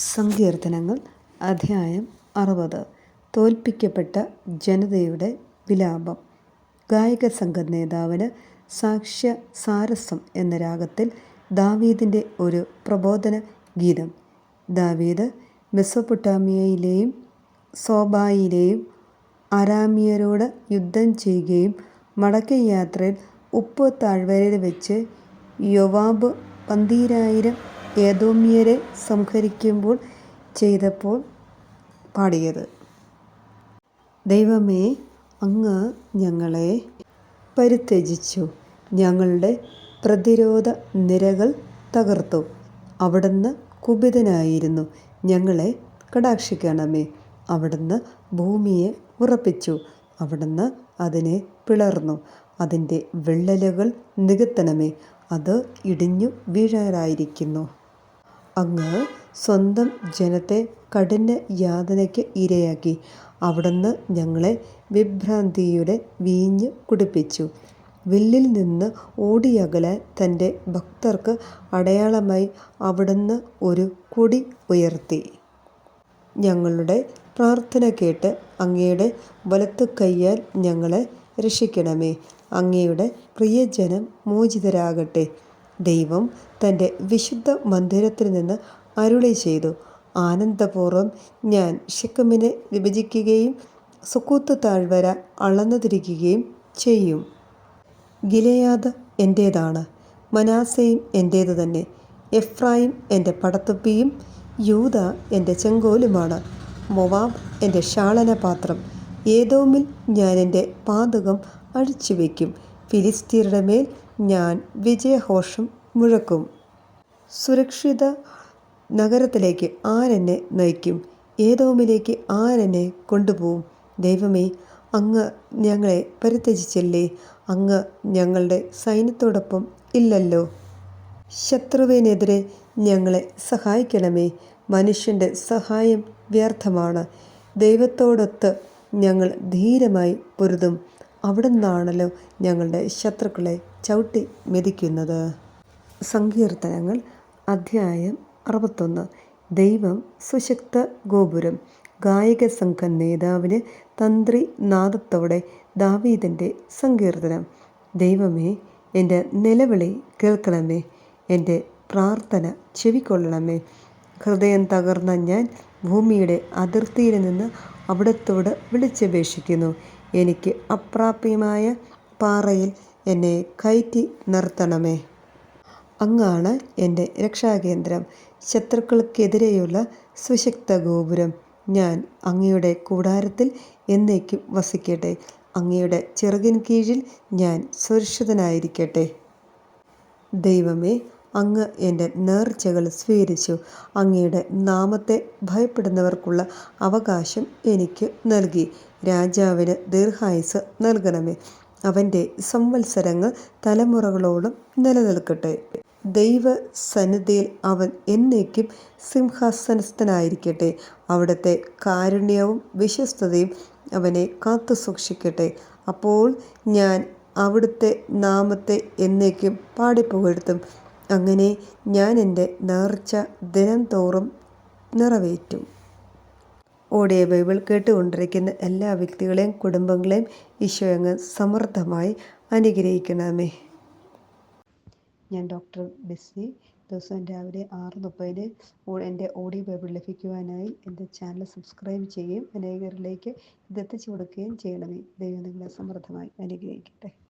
സങ്കീർത്തനങ്ങൾ അധ്യായം അറുപത്. തോൽപ്പിക്കപ്പെട്ട ജനതയുടെ വിലാപം. ഗായക സംഘ നേതാവിന് സാക്ഷ്യ സാരസം എന്ന രാഗത്തിൽ ദാവീദിന്റെ ഒരു പ്രബോധന ഗീതം. ദാവീദ് മെസ്സൊപ്പൊട്ടാമിയയിലെയും സോബായിലെയും അരാമിയരോട് യുദ്ധം ചെയ്യുകയും മടക്കയാത്രയിൽ ഉപ്പ് താഴ്വരയിൽ വെച്ച് യോവാബ് പന്തീരായിരം ഏദോമ്യരെ സംഹരിക്കുമ്പോൾ ചെയ്തപ്പോൾ പാടിയത്. ദൈവമേ അങ്ങ് ഞങ്ങളെ പരിത്യജിച്ചു. ഞങ്ങളുടെ പ്രതിരോധ നിരകൾ തകർത്തു. അവിടുന്ന് കുപിതനായിരുന്നു. ഞങ്ങളെ കടാക്ഷിക്കണമേ. അവിടുന്ന് ഭൂമിയെ ഉറപ്പിച്ചു. അവിടുന്ന് അതിനെ പിളർന്നു. അതിന്റെ വിള്ളലുകൾ നികത്തണമേ. അത് ഇടിഞ്ഞു വീഴാറായിരിക്കുന്നു. അങ്ങ് സ്വന്തം ജനത്തെ കഠിന യാതനയ്ക്ക് ഇരയാക്കി. അവിടുന്ന് ഞങ്ങളെ വിഭ്രാന്തിയുടെ വീഞ്ഞ് കുടിപ്പിച്ചു. വില്ലിൽ നിന്ന് ഓടിയകലാൻ തന്റെ ഭക്തർക്ക് അടയാളമായി അവിടുന്ന് ഒരു കൊടി ഉയർത്തി. ഞങ്ങളുടെ പ്രാർത്ഥന കേട്ട് അങ്ങയുടെ വലത്തു കൈയാൽ ഞങ്ങളെ രക്ഷിക്കണമേ. അങ്ങയുടെ പ്രിയജനം മോചിതരാകട്ടെ. ദൈവം തന്റെ വിശുദ്ധ മന്ദിരത്തിൽ നിന്ന് അരുളി ചെയ്തു. ആനന്ദപൂർവം ഞാൻ ഷിക്കമിനെ വിഭജിക്കുകയും സുക്കൂത്ത് താഴ്വര അളന്നുതിരിക്കുകയും ചെയ്യും. ഗിലയാദ് എന്റേതാണ് മനാസയും എന്റേതു തന്നെ. എഫ്രായിം എന്റെ പടത്തുപ്പിയും യൂത എന്റെ ചെങ്കോലുമാണ്. മൊവാബ് എന്റെ ഷാളനപാത്രം ഏതോമിൽ ഞാൻ എന്റെ പാതകം അഴിച്ചു വയ്ക്കും മേൽ ഞാൻ വിജയഘോഷം മുഴക്കും. സുരക്ഷിത നഗരത്തിലേക്ക് ആരെന്നെ നയിക്കും? ഏതോമിലേക്ക് ആരെന്നെ കൊണ്ടുപോകും ദൈവമേ അങ്ങ് ഞങ്ങളെ പരിത്യജിച്ചില്ലേ? അങ്ങ് ഞങ്ങളുടെ സൈന്യത്തോടൊപ്പം ഇല്ലല്ലോ. ശത്രുവിനെതിരെ ഞങ്ങളെ സഹായിക്കണമേ. മനുഷ്യന്റെ സഹായം വ്യർത്ഥമാണ്. ദൈവത്തോടൊത്ത് ഞങ്ങൾ ധീരമായി പൊരുതും. അവിടുന്നാണല്ലോ ഞങ്ങളുടെ ശത്രുക്കളെ ചവിട്ടി മെതിക്കുന്നത്. സങ്കീർത്തനങ്ങൾ അധ്യായം അറുപത്തൊന്ന്. ദൈവം സുശക്ത ഗോപുരം. ഗായക സംഘ നേതാവിന് തന്ത്രി നാദത്തോടെ ദാവീദിന്റെ സങ്കീർത്തനം. ദൈവമേ എന്റെ നിലവിളി കേൾക്കണമേ. എന്റെ പ്രാർത്ഥന ചെവിക്കൊള്ളണമേ. ഹൃദയം തകർന്ന ഞാൻ ഭൂമിയുടെ അതിർത്തിയിൽ നിന്ന് അവിടത്തോട് വിളിച്ചപേക്ഷിക്കുന്നു. എനിക്ക് അപ്രാപ്യമായ പാറയിൽ എന്നെ കയറ്റി നിർത്തണമേ. അങ്ങാണ് എന്റെ രക്ഷാകേന്ദ്രം. ശത്രുക്കൾക്കെതിരെയുള്ള സുശക്ത ഗോപുരം. ഞാൻ അങ്ങയുടെ കൂടാരത്തിൽ എന്നേക്കും വസിക്കട്ടെ. അങ്ങയുടെ ചിറകിൻ കീഴിൽ ഞാൻ സുരക്ഷിതനായിരിക്കട്ടെ. ദൈവമേ അങ്ങ് എന്റെ നേർച്ചകൾ സ്വീകരിച്ചു. അങ്ങയുടെ നാമത്തെ ഭയപ്പെടുന്നവർക്കുള്ള അവകാശം എനിക്ക് നൽകി. രാജാവിന് ദീർഘായുസ് നൽകണമേ. അവന്റെ സംവത്സരങ്ങൾ തലമുറകളോടും നിലനിൽക്കട്ടെ. ദൈവ സന്നിധിയിൽ അവൻ എന്നേക്കും സിംഹാസനസ്ഥനായിരിക്കട്ടെ. അവിടുത്തെ കാരുണ്യവും വിശ്വസ്തതയും അവനെ കാത്തു സൂക്ഷിക്കട്ടെ. അപ്പോൾ ഞാൻ അവിടുത്തെ നാമത്തെ എന്നേക്കും പാടിപ്പുകഴ്ത്തും. അങ്ങനെ ഞാൻ എന്റെ നേർച്ച ദിനം തോറും നിറവേറ്റും. ഓഡിയോ ബൈബിൾ കേട്ടുകൊണ്ടിരിക്കുന്ന എല്ലാ വ്യക്തികളെയും കുടുംബങ്ങളെയും ഈശോ അങ്ങ് സമൃദ്ധമായി അനുഗ്രഹിക്കണമേ. ഞാൻ ഡോക്ടർ ബെസ്സി ദിവസം രാവിലെ ആറ് മുപ്പതിന് എന്റെ ഓഡിയോ ബൈബിൾ ലഭിക്കുവാനായി എന്റെ ചാനൽ സബ്സ്ക്രൈബ് ചെയ്യുകയും അനേകരിലേക്ക് ഇതെത്തിച്ചു കൊടുക്കുകയും ചെയ്യണമേ. ദൈവം നിങ്ങളെ സമൃദ്ധമായി അനുഗ്രഹിക്കട്ടെ.